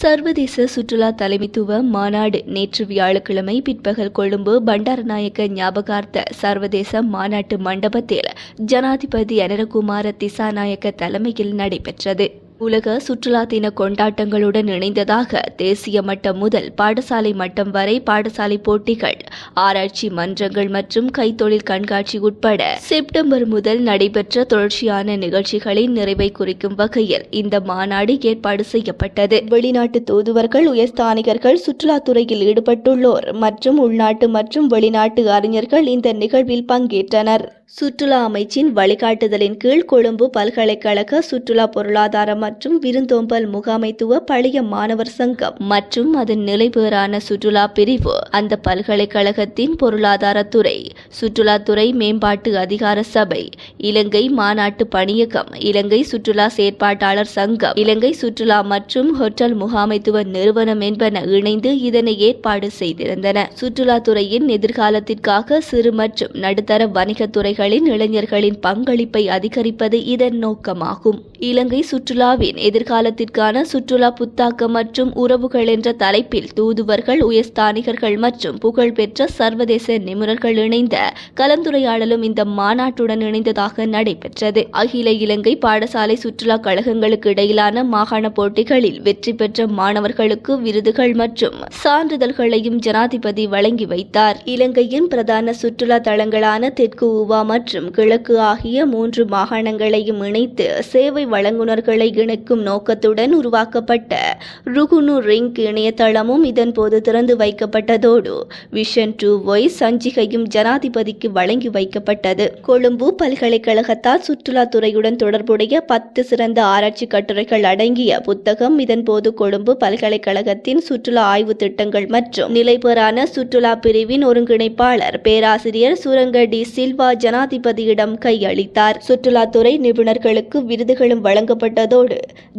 சர்வதேச சுற்றுலா தலைமைத்துவ மாநாடு நேற்று வியாழக்கிழமை பிற்பகல் கொழும்பு பண்டாரநாயக்க ஞாபகார்த்த சர்வதேச மாநாட்டு மண்டபத்தில் ஜனாதிபதி அனரகுமார திசாநாயக்க தலைமையில் நடைபெற்றது. உலக சுற்றுலா தின கொண்டாட்டங்களுடன் இணைந்ததாக தேசிய மட்டம் முதல் பாடசாலை மட்டம் வரை பாடசாலை போட்டிகள் ஆராய்ச்சி மன்றங்கள் மற்றும் கைத்தொழில் கண்காட்சி உட்பட செப்டம்பர் முதல் நடைபெற்ற தொடர்ச்சியான நிகழ்ச்சிகளின் நிறைவை குறிக்கும் வகையில் இந்த மாநாடு ஏற்பாடு செய்யப்பட்டது. வெளிநாட்டு தூதுவர்கள் உயர்ஸ்தானிகர்கள் சுற்றுலாத்துறையில் ஈடுபட்டுள்ளோர் மற்றும் உள்நாட்டு மற்றும் வெளிநாட்டு அறிஞர்கள் இந்த நிகழ்வில் பங்கேற்றனர். சுற்றுலா அமைச்சின் வழிகாட்டுதலின் கீழ் கொழும்பு பல்கலைக்கழக சுற்றுலா பொருளாதார மற்றும் விருந்தோம்பல் முகாமைத்துவ பழைய மாணவர் சங்கம் மற்றும் அதன் நிலைபேறான சுற்றுலா பிரிவு. அந்த பல்கலைக்கழகத்தின் பொருளாதாரத்துறை சுற்றுலாத்துறை மேம்பாட்டு அதிகார சபை இலங்கை மாநாட்டு பணியகம் இலங்கை சுற்றுலா செயற்பாட்டாளர் சங்கம் இலங்கை சுற்றுலா மற்றும் ஹோட்டல் முகாமைத்துவ நிறுவனம் என்பன இணைந்து இதனை ஏற்பாடு செய்திருந்தன. சுற்றுலாத்துறையின் எதிர்காலத்திற்காக சிறு மற்றும் நடுத்தர வணிகத் துறைகளின் இளைஞர்களின் பங்களிப்பை அதிகரிப்பது இதன் நோக்கமாகும். இலங்கை சுற்றுலாவின் எதிர்காலத்திற்கான சுற்றுலா புத்தாக்கம் மற்றும் உறவுகள் என்ற தலைப்பில் தூதுவர்கள் உயர்ஸ்தானிகர்கள் மற்றும் புகழ்பெற்ற சர்வதேச நிபுணர்கள் இணைந்த கலந்துரையாடலும் இந்த மாநாட்டுடன் இணைந்ததாக நடைபெற்றது. அகில இலங்கை பாடசாலை சுற்றுலா கழகங்களுக்கு இடையிலான மாகாண போட்டிகளில் வெற்றி பெற்ற மாணவர்களுக்கு விருதுகள் மற்றும் சான்றிதழ்களையும் ஜனாதிபதி வழங்கி வைத்தார். இலங்கையின் பிரதான சுற்றுலா தளங்களான தெற்கு ஊவா மற்றும் கிழக்கு ஆகிய மூன்று மாகாணங்களையும் இணைத்து சேவை வழங்குனர்களை இணைக்கும் நோக்கத்துடன் உருவாக்கப்பட்ட ருகுனு ரிங் இணையதளமும் இதன்போது திறந்து வைக்கப்பட்டதோடு விஷன் டூ ஒய் சஞ்சிகையும் ஜனாதிபதிக்கு வழங்கி வைக்கப்பட்டது. கொழும்பு பல்கலைக்கழகத்தால் சுற்றுலாத்துறையுடன் தொடர்புடைய பத்து சிறந்த ஆராய்ச்சி கட்டுரைகள் அடங்கிய புத்தகம் இதன்போது கொழும்பு பல்கலைக்கழகத்தின் சுற்றுலா ஆய்வு திட்டங்கள் மற்றும் நிலைபெறான சுற்றுலா பிரிவின் ஒருங்கிணைப்பாளர் பேராசிரியர் சுரங்க டி. சில்வா ஜனாதிபதியிடம் கையளித்தார். சுற்றுலாத்துறை நிபுணர்களுக்கு விருதுகளும் வழங்கப்பட்டதோடு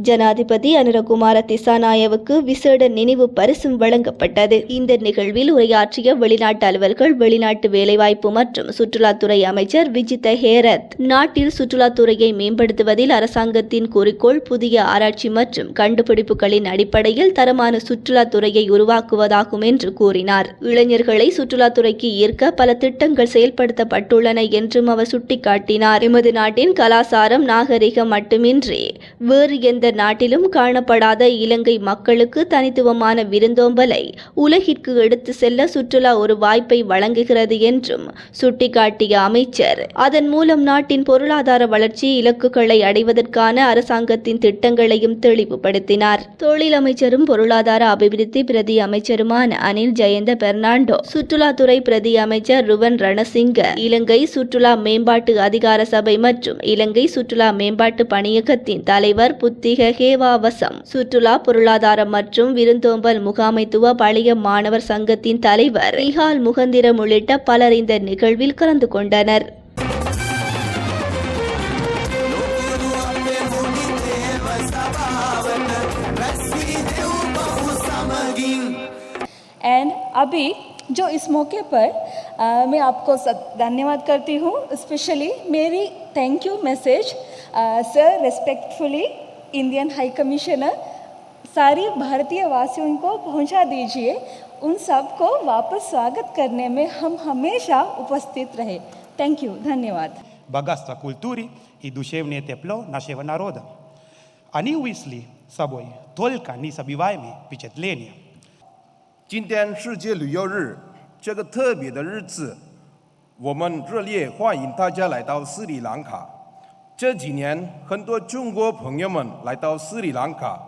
ஜனாதிபதி அனுரகுமார திசாநாயவுக்கு விசேட நினைவு பரிசும் வழங்கப்பட்டது. இந்த நிகழ்வில் உரையாற்றிய வெளிநாட்டு அலுவல்கள் வெளிநாட்டு வேலைவாய்ப்பு மற்றும் சுற்றுலாத்துறை அமைச்சர் விஜித ஹேரத். நாட்டில் சுற்றுலாத்துறையை மேம்படுத்துவதில் அரசாங்கத்தின் குறிக்கோள் புதிய ஆராய்ச்சி மற்றும் கண்டுபிடிப்புகளின் அடிப்படையில் தரமான சுற்றுலாத்துறையை உருவாக்குவதாகும் என்று கூறினார். இளைஞர்களை சுற்றுலாத்துறைக்கு ஈர்க்க பல திட்டங்கள் செயல்படுத்தப்பட்டுள்ளன என்றும் அவர் சுட்டிக்காட்டினார். எமது நாட்டின் கலாசாரம் நாகரிகம் மட்டுமின்றி வேறு எந்த நாட்டிலும் காணப்படாத இலங்கை மக்களுக்கு தனித்துவமான விருந்தோம்பலை உலகிற்கு எடுத்து செல்ல சுற்றுலா ஒரு வாய்ப்பை வழங்குகிறது என்றும் சுட்டிக்காட்டிய அமைச்சர். அதன் மூலம் நாட்டின் பொருளாதார வளர்ச்சி இலக்குகளை அடைவதற்கான அரசாங்கத்தின் திட்டங்களையும் தெளிவுபடுத்தினார். தொழில் அமைச்சரும் பொருளாதார அபிவிருத்தி பிரதி அமைச்சருமான அனில் ஜெயந்த பெர்னாண்டோ சுற்றுலாத்துறை பிரதி அமைச்சர் ருவன் ரணசிங்க இலங்கை சுற்றுலா மேம்பாட்டு அதிகார சபை மற்றும் இலங்கை சுற்றுலா மேம்பாட்டு பணியகத்தின் தலைவர் புத்திக ஹேவாவசம் சுற்றுலா பொருளாதாரம் மற்றும் விருந்தோம்பல் முகாமைத்துவ பழைய மாணவர் சங்கத்தின் தலைவர் ரிஹால் முகந்திரம் உள்ளிட்ட பலர் இந்த நிகழ்வில் கலந்து கொண்டனர் एंड अभी जो इस मौके पर अ, मैं आपको स- धन्यवाद करती हूँ स्पेशली मेरी thank you message sir respectfully Indian high commissioner सारी भारतीय वासियों को पहुंचा दीजिए उन सब को वापस स्वागत करने में हम हमेशा उपस्थित रहे थैंक यू धन्यवाद богатство культуры и душевное тепло нашего народа. Они увезли с собой только незабываемые впечатления. 今天世界旅游日这个特别的日子，我们热烈欢迎大家来到斯里兰卡。这几年，很多中国朋友们来到斯里兰卡，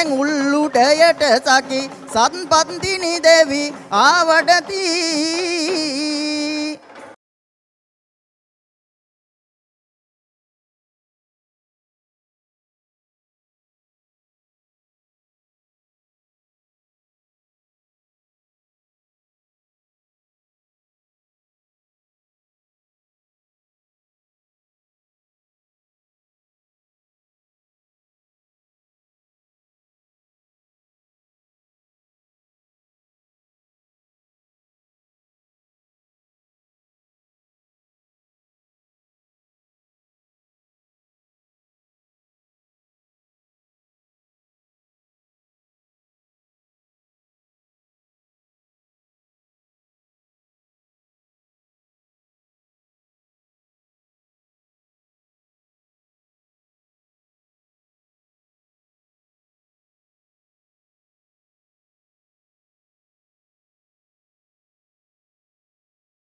දැන් උල්ලුඩයට සකි. සත්පත්තිනි දෙවි ආවඩතිී.